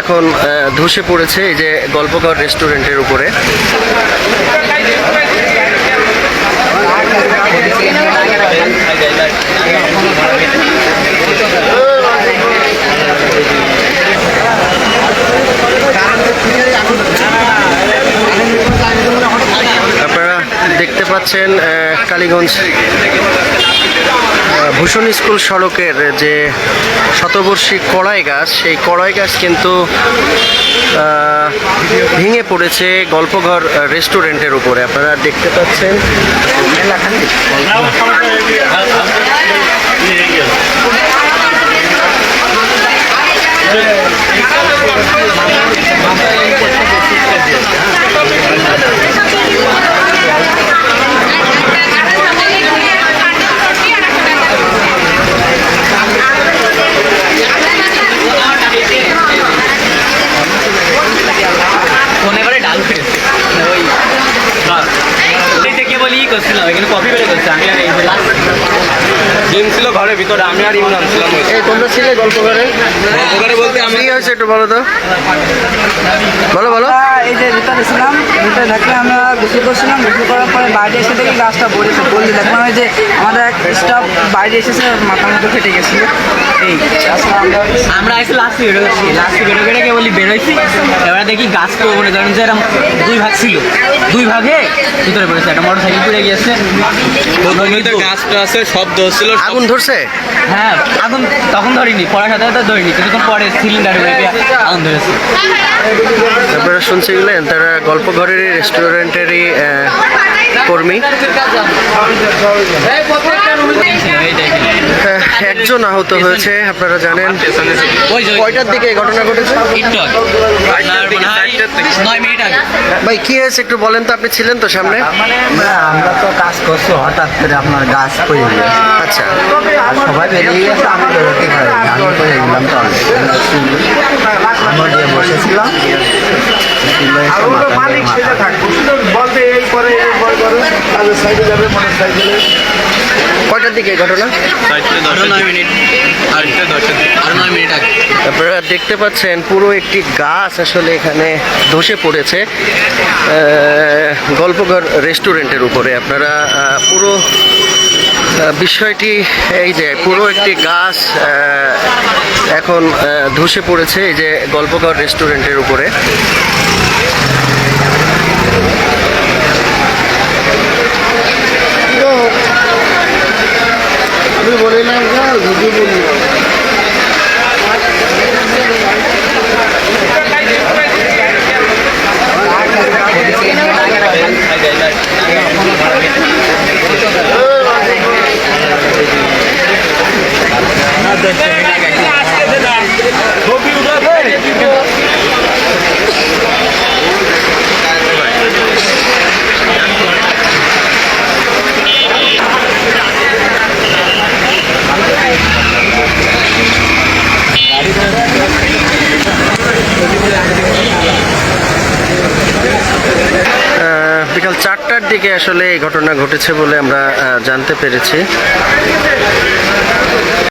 এখন ধসে পড়েছে এই যে গল্পঘর রেস্টুরেন্টের উপরে। আপনারা দেখতে পাচ্ছেন কালীগঞ্জ ভূষণ স্কুল সড়কের যে শতবর্ষী কড়াই গাছ, সেই কড়াই গাছ কিন্তু ভেঙে পড়েছে গল্পঘর রেস্টুরেন্টের উপরে। আপনারা দেখতে পাচ্ছেন ফোনে করে ডাল ফিরেছে ওই ওইটা কেবল ই করছিলাম এখানে কপি বেড়ে করছে আমি আর এই জিম ছিল ঘরের ভিতরে আমি আর ইমরান ছিলাম এই তোমরা ছিলে গল্পঘরে ওখানে বলতে আমি কি হয়েছে একটু বলো তো। বলো বলো। আমরা এই যে ভিতরে ছিলাম ভিতরে থাকলে আমরা গোসল করছিলাম গোসল করার পরে বাইরে এসে দেখি গাছটা পড়েছে বললি দেখলাম যে আমাদের এক স্টাফ বাইরে এসেছে মাথা মতো ফেটে গেছিল এই আমরা আমরা এসে লাস্ট বেরো করছি লাস্ট বেরো করে কেবলই বেরোইছি। এবার দেখি গাছ তো মনে করেন যে এরকম দুই ভাগ ছিল। দুই ভাগে ভিতরে পড়েছে একটা মোটর সাইকেল পড়ে গিয়েছে। গাছটা আছে শব্দ হচ্ছিল আগুন ধরছে? হ্যাঁ আগুন তখন ধরিনি পড়ার সাথে সাথে ধরিনি কিছুক্ষণ পরে সিলিন্ডার আগুন ধরেছে। আপনারা শুনছিলেন তারা গল্প ঘরেরই রেস্টুরেন্টেরই কর্মী। একজন আহত হয়েছে আপনারা জানেন। কয়টার দিকে এই ঘটনা ঘটেছে? মনে হয় ভাই কি হয়েছে একটু বলেন তো আপনি ছিলেন তো সামনে? আমরা তো কাজ করছি হঠাৎ করে আপনার গাছ পড়ে আচ্ছা। সবাই বেরিয়ে গেছে আমি বেরোতে আমি পড়ে গেলাম তো আমরা দিয়ে বসেছিলাম কয়টার দিকে এই আরও নয় মিনিট আর একটা দশের দিকে আরও নয় মিনিট। আগে। আপনারা দেখতে পাচ্ছেন পুরো একটি গাছ আসলে এখানে ধসে পড়েছে। গল্পঘর রেস্টুরেন্টের উপরে। আপনারা পুরো বিষয়টি এই যে পুরো একটি গাছ এখন ধসে পড়েছে এই যে গল্পঘর রেস্টুরেন্টের উপরে। задовольняє. বিকাল চারটার দিকে আসলে এই ঘটনা ঘটেছে বলে আমরা জানতে পেরেছি।